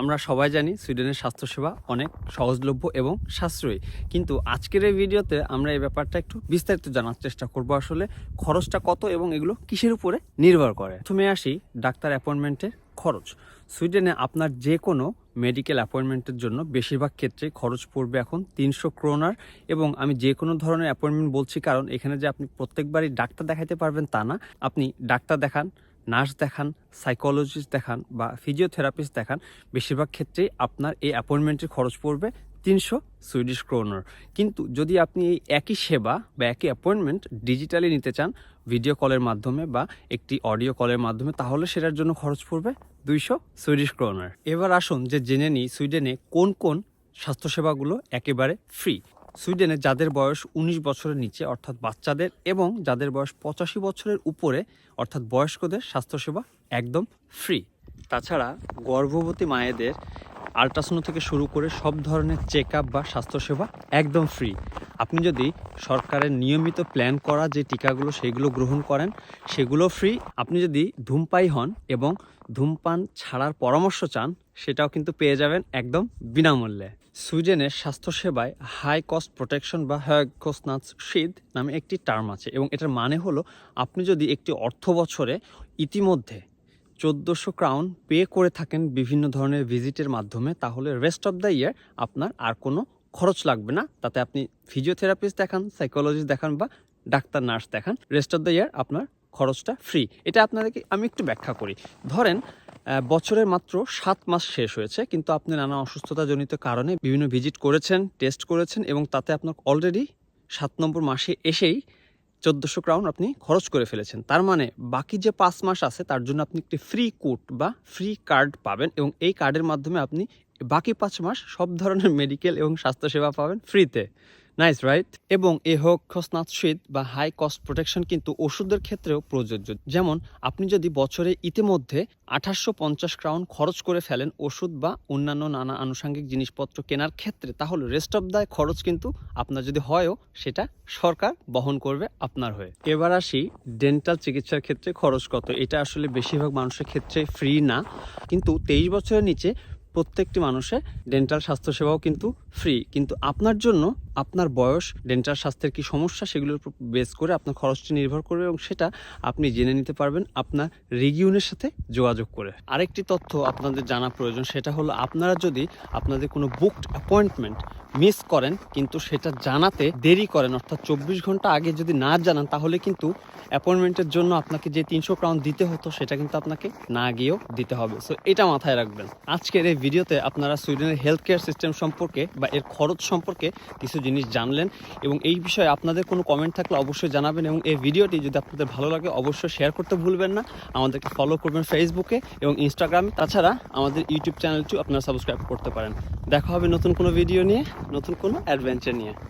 আমরা সবাই জানি সুইডেনের স্বাস্থ্যসেবা অনেক সহজলভ্য এবং সাশ্রয়ী। কিন্তু আজকের এই ভিডিওতে আমরা এই ব্যাপারটা একটু বিস্তারিত জানার চেষ্টা করব আসলে খরচটা কত এবং এগুলো কিসের উপরে নির্ভর করে। প্রথমে আসি ডাক্তার অ্যাপয়েন্টমেন্টের খরচ। সুইডেনে আপনার যে কোনো মেডিকেল অ্যাপয়েন্টমেন্টের জন্য বেশিরভাগ ক্ষেত্রে খরচ পড়বে এখন তিনশো ক্রোনার এবং আমি যে কোনো ধরনের অ্যাপয়েন্টমেন্ট বলছি কারণ এখানে যে আপনি প্রত্যেকবারই ডাক্তার দেখাতে পারবেন তা না। আপনি ডাক্তার দেখান নার্স দেখান, সাইকোলজিস্ট দেখান বা ফিজিওথেরাপিস্ট দেখান, বেশিরভাগ ক্ষেত্রেই আপনার এই অ্যাপয়েন্টমেন্টের খরচ পড়বে তিনশো সুইডিশ ক্রোনার। কিন্তু যদি আপনি এই একই সেবা বা একই অ্যাপয়েন্টমেন্ট ডিজিটালি নিতে চান, ভিডিও কলের মাধ্যমে বা একটি অডিও কলের মাধ্যমে, তাহলে সেটার জন্য খরচ পড়বে দুইশো সুইডিশ ক্রোনার। এবার আসুন যে জেনে নিই সুইডেনে কোন কোন স্বাস্থ্যসেবাগুলো একেবারে ফ্রি। সুইডেনে যাদের বয়স ১৯ বছরের নিচে, অর্থাৎ বাচ্চাদের, এবং যাদের বয়স পঁচাশি বছরের উপরে, অর্থাৎ বয়স্কদের, স্বাস্থ্যসেবা একদম ফ্রি তাছাড়া গর্ভবতী মায়েদের আল্ট্রাসাউন্ড থেকে শুরু করে সব ধরনের চেক আপ বা স্বাস্থ্যসেবা একদম ফ্রি আপনি যদি সরকারের নিয়মিত প্ল্যান করা যে টিকাগুলো সেগুলো গ্রহণ করেন, সেগুলো ফ্রি আপনি যদি ধূমপাই হন এবং ধূমপান ছাড়ার পরামর্শ চান, সেটাও কিন্তু পেয়ে যাবেন একদম বিনামূল্যে। সুইডেনের স্বাস্থ্যসেবায় হাই কস্ট প্রোটেকশন বা হ্যাগকোসনাথ শীত নামে একটি টার্ম আছে এবং এটার মানে হলো আপনি যদি একটি অর্থ বছরে ইতিমধ্যে চোদ্দোশো ক্রাউন পে করে থাকেন বিভিন্ন ধরনের ভিজিটের মাধ্যমে, তাহলে রেস্ট অফ দ্য ইয়ার আপনার আর কোনো খরচ লাগবে না। তাতে আপনি ফিজিওথেরাপিস্ট দেখান সাইকোলজিস্ট দেখান বা ডাক্তার নার্স দেখান রেস্ট অফ দ্য ইয়ার আপনার খরচটা ফ্রি এটা আপনাদেরকে আমি একটু ব্যাখ্যা করি। ধরেন বছরের মাত্র সাত মাস শেষ হয়েছে, কিন্তু আপনি নানা অসুস্থতাজনিত কারণে বিভিন্ন ভিজিট করেছেন টেস্ট করেছেন এবং তাতে আপনার অলরেডি সাত নম্বর মাসে এসেই চোদ্দোশো ক্রাউন আপনি খরচ করে ফেলেছেন। তার মানে বাকি যে পাঁচ মাস আছে, তার জন্য আপনি একটি ফ্রি কোট বা ফ্রি কার্ড পাবেন এবং এই কার্ডের মাধ্যমে আপনি বাকি পাঁচ মাস সব ধরনের মেডিকেল এবং স্বাস্থ্যসেবা পাবেন ফ্রিতে নাইস রাইট এবং এ হোক খসনাথ শীত বা হাই কস্ট প্রোটেকশন কিন্তু ওষুধের ক্ষেত্রেও প্রযোজ্য। যেমন, আপনি যদি বছরে ইতিমধ্যে আঠাশশো পঞ্চাশ ক্রাউন খরচ করে ফেলেন ওষুধ বা অন্যান্য নানা আনুষঙ্গিক জিনিসপত্র কেনার ক্ষেত্রে, তাহলে রেস্ট অফ দ্য খরচ কিন্তু আপনার যদি হয়ও, সেটা সরকার বহন করবে আপনার হয়ে। এবার আসি ডেন্টাল চিকিৎসার ক্ষেত্রে খরচ কত। এটা আসলে বেশিরভাগ মানুষের ক্ষেত্রে ফ্রি না। কিন্তু তেইশ বছরের নিচে প্রত্যেকটি মানুষের ডেন্টাল স্বাস্থ্যসেবাও কিন্তু ফ্রি কিন্তু আপনার জন্য আপনার বয়স, ডেন্টাল স্বাস্থ্যের কি সমস্যা সেগুলোর উপর বেস করে আপনার খরচটি নির্ভর করবে এবং সেটা আপনি জেনে নিতে পারবেন আপনার রিগিউনের সাথে যোগাযোগ করে। আরেকটি তথ্য আপনাদের জানা প্রয়োজন, সেটা হলো আপনারা যদি আপনাদের কোনো বুকড অ্যাপয়েন্টমেন্ট মিস করেন, কিন্তু সেটা জানাতে দেরি করেন, অর্থাৎ চব্বিশ ঘণ্টা আগে যদি না জানান, তাহলে কিন্তু অ্যাপয়েন্টমেন্টের জন্য আপনাকে যে তিনশো ক্রাউন দিতে হতো, সেটা কিন্তু আপনাকে না গিয়েও দিতে হবে। সো এটা মাথায় রাখবেন। আজকের এই ভিডিওতে আপনারা সুইডেনের হেলথ কেয়ার সিস্টেম সম্পর্কে বা এর খরচ সম্পর্কে কিছু জিনিস জানলেন এবং এই বিষয়ে আপনাদের কোনো কমেন্ট থাকলে অবশ্যই জানাবেন এবং এই ভিডিওটি যদি আপনাদের ভালো লাগে অবশ্যই শেয়ার করতে ভুলবেন না। আমাদেরকে ফলো করবেন ফেসবুকে এবং ইনস্টাগ্রামে তাছাড়া আমাদের ইউটিউব চ্যানেলটিও আপনারা সাবস্ক্রাইব করতে পারেন। দেখা হবে নতুন কোনো ভিডিও নিয়ে, নতুন কোনো অ্যাডভেঞ্চার নিয়ে।